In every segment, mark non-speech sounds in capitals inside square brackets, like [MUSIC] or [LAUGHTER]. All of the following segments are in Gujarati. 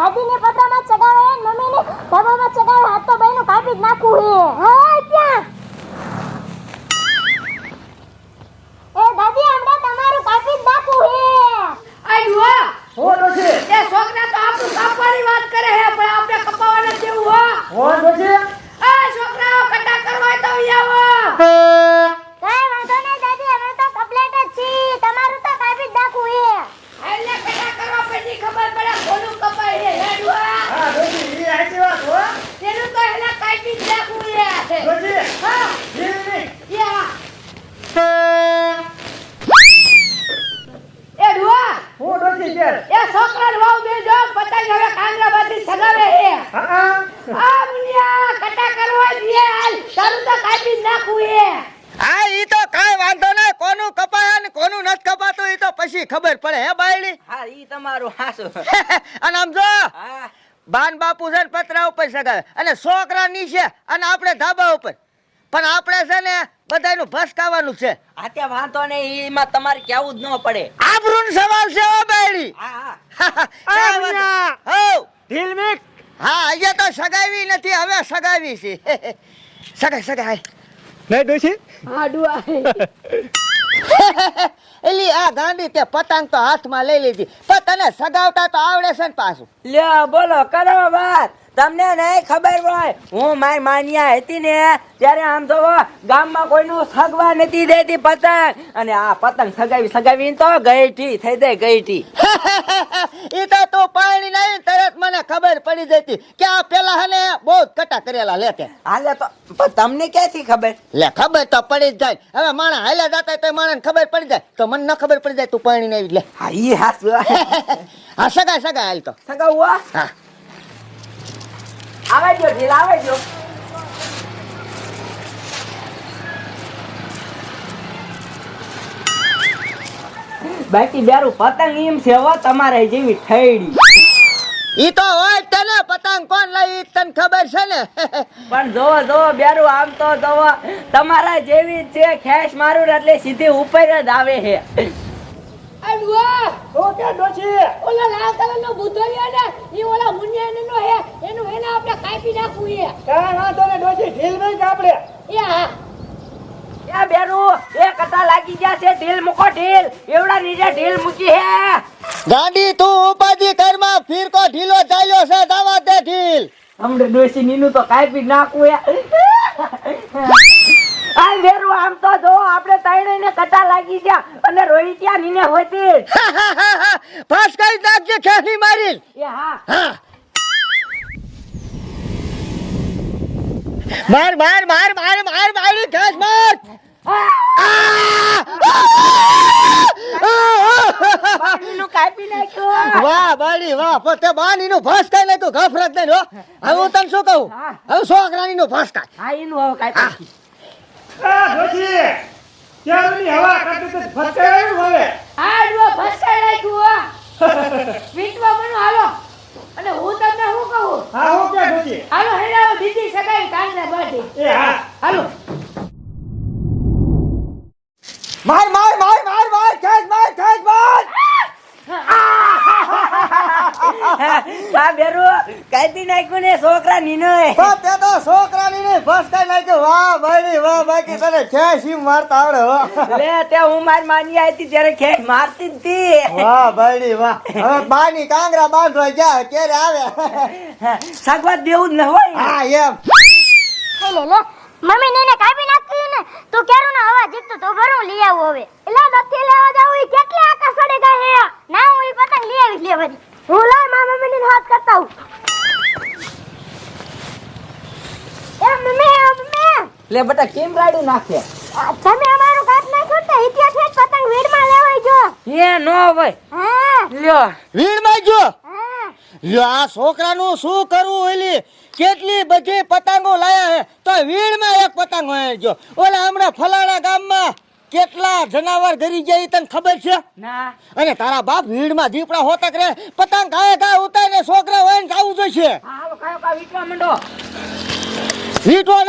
દાદીને પતરામાં ચગાવે ને મમ્મીને? ડબ્બામાં ચગાવે? હાથ તો બેનું કાપી જ નાખું હે. હા ત્યાં. એ દાદી હમણાં તમારું કાપી જ નાખું હે. આ ડુઆ હો ડોશી એ છોકરા તો આપણું કાપવાની વાત કરે હે પણ આપણે કપાવાના જેવું હો. હો ડોશી હા હા. આ મુનિયા કટા કરવા દે હાલ તારું તો કાપી નાખું નાખવું હા ઈ તો કાંઈ વાંધો નહીં. કોનું કપાય ને કોનું નથી કપાતું ઈ તો પછી ખબર પડે હે બાયડી? હા ઈ તમારું હાસુ. [LAUGHS] અને આમ જો હા. બાન બાપુ છે ને પતરા ઉપર સગાવે. અને છોકરા નીચે અને આપણે ધાબા ઉપર. પણ આપણે છે ને બધાયનું ભસકાવાનું છે. આતે વાંધો ને એમાં તમારે કેવું જ ન પડે. આબરૂનો સવાલ છે ઓ બેડી હા હા. [LAUGHS] હોવ. ઢીલ મિક હા અહીંયા તો સગાવી નથી હવે સગાવી છે. [LAUGHS] સગાઈ સગાઈ નહીં ડોશી? હા ડુઆ. [LAUGHS] એલી આ ગાંડી તે પતંગ તો હાથમાં લઈ લીધી. પણ તને સગાવતા તો આવડે છે ને પાછું. લ્યો બોલો કરો વાત. તમને નહીં ખબર હોય હું મારી માન્યા હતી ને ત્યારે આમ તો ગામમાં કોઈનું સગવા નથી દેતી પતંગ. અને આ પતંગ સગાવી સગાવી તો ગઈઠી થઈ જાય ગઈઠી એ [LAUGHS] તો તું પાણી નહીં તરત મને ખબર પડી જતી કે આ પેલા હને બહુ કટા કરેલા લે કે. હાલે તો તમને ક્યાંથી ખબર? લે ખબર તો પડી જ જાય. હવે માણસ હાલ્યા જતા તો માણસ ખબર પડી જાય. તો મને ન ખબર પડી જાય તું પાણી નહીં લે. હા ઈ હાસુ [LAUGHS] હા સગા સગા હાલ તો. સગાવું હા. આવે જો ઢીલ આવે જો બાકી બેરું પતંગ એમ છે હો તમારે જેવી થઈડી ઈ તો હોય તને પતંગ કોણ લઈ તને ખબર છે ને? પણ જોવો જોવો બેરું આમ તો જોવો તમારા જેવી છે ખેસ મારું એટલે સીધી ઉપર જ આવે છે. ડુઆ ડોશી ઓલા લાલ કલરનો બુદ્ધો ને ઈ ઓલા મુનિયાનો હે એનું એને આપણે કાપી નાખવું છે કાંઈ વાંધો નહીં ડોશી ઢીલ મિક આપણે? એ હા. એ બેરું એ કટા લાગી ગયા છે ઢીલ મૂકો ઢીલ. એવડા નીચે ઢીલ મૂકી હે. ગાડી તું ઉપાધિ કરમાં ફીરકો ઢીલો ચાલ્યો છે દાવા દે ઢીલ. હમણે ડોસી નીનું તો કાપી નાખવું હે. આ બેરું આમ તો જો આપણે ત્રણે ને કટા લાગી ગયા અને રોહિત્યા નીને હોતી. ફાસ કરી નાખજે ખેલી મારી એ હા. હા. માર માર માર માર માર માર ખેસ માર. વાહ બાળી વાહ. પોતે બાની નું ફાસ કઈ નાખ્યું. ગફરત નહીં હવે હું તને શું કહું. હવે છોકરાની નું ફાસ કાઢ? હા એનું હવે કાપી આ ડોશી ક્યારની હવા કાઢી તો ફટકાયું હવે. આ ડુઆ ફસાઈ નાખ્યું હો. [LAUGHS] વીટવા મનો હાલો. અને હું તમને શું કહું? હા હું કે ડોશી હાલો હેડાવો બીજી સગાઈ કાંગરા બાટી એ હા. હાલો. માર માર ખેસ માર ખેસ માર હા બેરું નાખ્યું ને છોકરા નીનો તો કઈ નાખ્યું વાહ બાડી વાહ બાકી તને ખેસ ઈ મારતા આવડે લે તે હું મારી માની આવી હતી ત્યારે ખેસ મારતી હતી. વાહ બાડી વાહ. હવે બાની કાંગરા બાંધવા ગયા ક્યારે આવે? શાકભાત દેવું જ ન હોય. હા એમ. એ લે લે મમ્મી ને એને કાપી નાખ્યું ને તું કેરું ને હવા જીકતો તો ભરું લઈ આવું હવે. એલા નથી લેવા જાવ ઈ કેટલી આકાશ સડે ગઈ હે? ના હું ઈ પતંગ લઈ આવી લે વરી હું લાય મા હાથ કરતા હું એ મમ્મી મમ્મી. લે બેટા કેમ રાડું નાખે? તમે અમારો કાપ નાખ્યું તો ઇતિહાસ જ પતંગ વીડમાં લેવાય જો. એ નો હોય. હા. લ્યો. વીડમાં જો? લ્યો આ છોકરાનું શું કરવું એલી કેટલી બધી પતંગો લાયા હે? તો વીડમાં એક પતંગ હોય જો. ઓલા હમણાં ફલાણા ગામમાં કેટલા જનાવર ગરી જાય તને ખબર છે? ના. અને તારા બાપ વીડમાં દીપડા હોતા રે. પતંગ ગાય ગાય છે. તું માર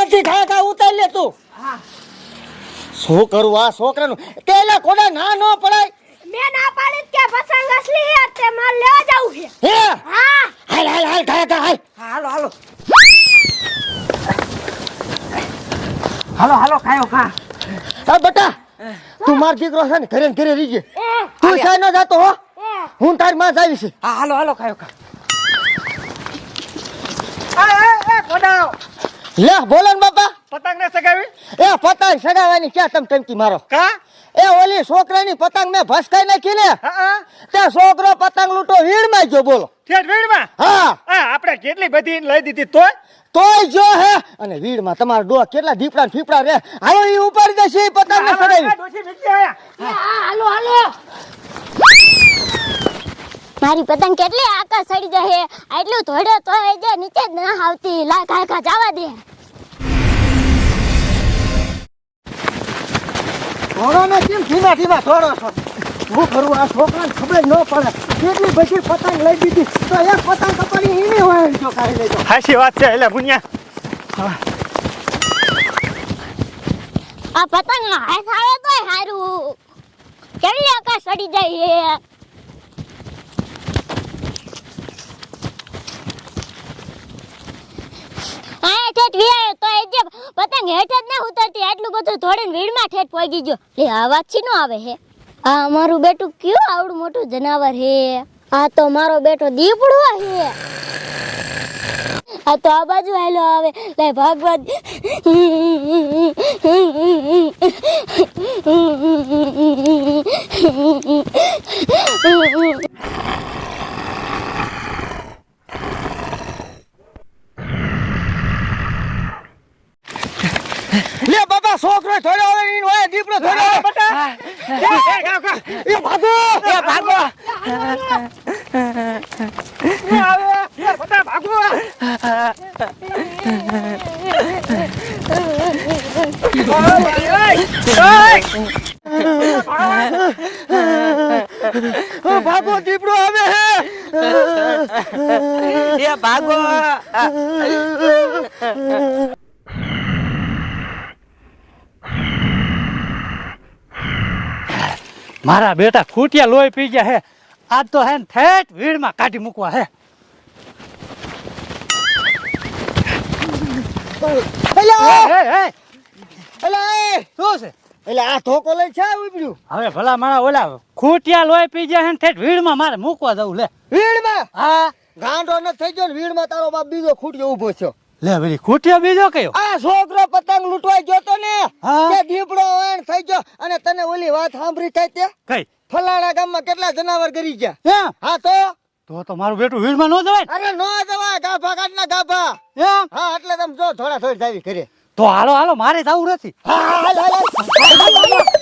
હાલો હાલો ખાયો ખા. આ બેટા માર દીકરો છે ને ઘરે ઘરે રહી તું સાનો જાતો હો? હું તારી માં જાય છે હાલો હાલો ખાયો ખા. લે બોલો ને બાપા. પતંગ ને સગાવી? એ પતંગ સગાવાની ક્યાં તમ ટંકી મારો? કા? એ ઓલી છોકરાની પતંગ મેં ભસકાઈ નાખી ને. તે છોકરો પતંગ લૂંટો વીણમાં ગયો બોલો. ઠેઠ વીડમાં હા. હા આપણે કેટલી બધી લઈ દીધી તોય? તોય જો હે. અને વીડમાં તમારો ડો કેટલા દીપડા ને ફીપડા રે. હાલો ઈ ઉપાડી દેશે પતંગ ને સગાવી. એ હાલો હાલો. મારી પતંગ કેટલી આકાશ સડી જાય આટલું થોડે તો એ જે નીચે જ ના આવતી. લા ખા ખા જવા દે. ઘોડો ને કેમ ધીમા ધીમા દોડો છો? હું કરું આ છોકરાને ખબર ન પડે. કેટલી બધી પતંગ લઈ દીધી તો એક પતંગ કપાડી એની હોય જો કાઢી લેજો. હાશી વાત છે એટલે ભુનિયા. આ પતંગ નો હાથ આવે તોય હારું. કેટલી આકાશ સડી જાય આ ઠેઠ વિયાયો તો એ જે પતંગ હેઠ જ ના ઉતરતી, આટલું બધું થોડીને વીડમાં ઠેઠ પોગી ગયો. લે, આ વાત નો આવે હે? આ અમારું બેટું કયું આવડું મોટું જનાવર હે? આ તો મારો બેટો દીપડો હે. આ તો આ બાજુ હાલો આવે. લે ભાગવા દે. લે બાબા છોકરો થોડો આવે ઈ હોય દીપડો થોડો આવે બટા. એ ભાગો. એ ભાગો. પતંગ ભાગો ભાગો દીપડો આવે હે. એ ભાગો. મારા બેટા ખૂટિયા લોહી પી ગયા હે. આજ તો હે ને ઠેઠ વીડમાં કાઢી મૂકવા હે. એલા હે, હે, એલા એ! શું આ ધોકો લઈ છે ઉભર્યું હવે ભલા મારા ઓલા ખૂટિયા લોહી પી ગયા હે ઠેઠ મારે મૂકવા જવું લે. ભીડમાં હા. ગાંડો ન થઈ ગયો ને તારો બાપ બીજો ખૂટ્યો ઊભો છે લે વેલી ખૂટિયો બીજો કયો? આ છોકરો પતંગ લૂંટવા ગયો તો ને. તે દીપડો ઓણ થઈ ગયો. અને તને ઓલી વાત સાંભળી થાય તે? કઈ? ફલાણા ગામમાં કેટલા જનાવર ગરી ગયા? હે? હા તો? તો તો મારું બેટું વીરમાં ન જવાય? અરે ન જવાય ગાભા કાઢના ગાભા. હે? હા એટલે તમે જો થોડા થોડી જાવી કરે તો હાલો હાલો મારે જવું નથી. હા હાલ હાલ.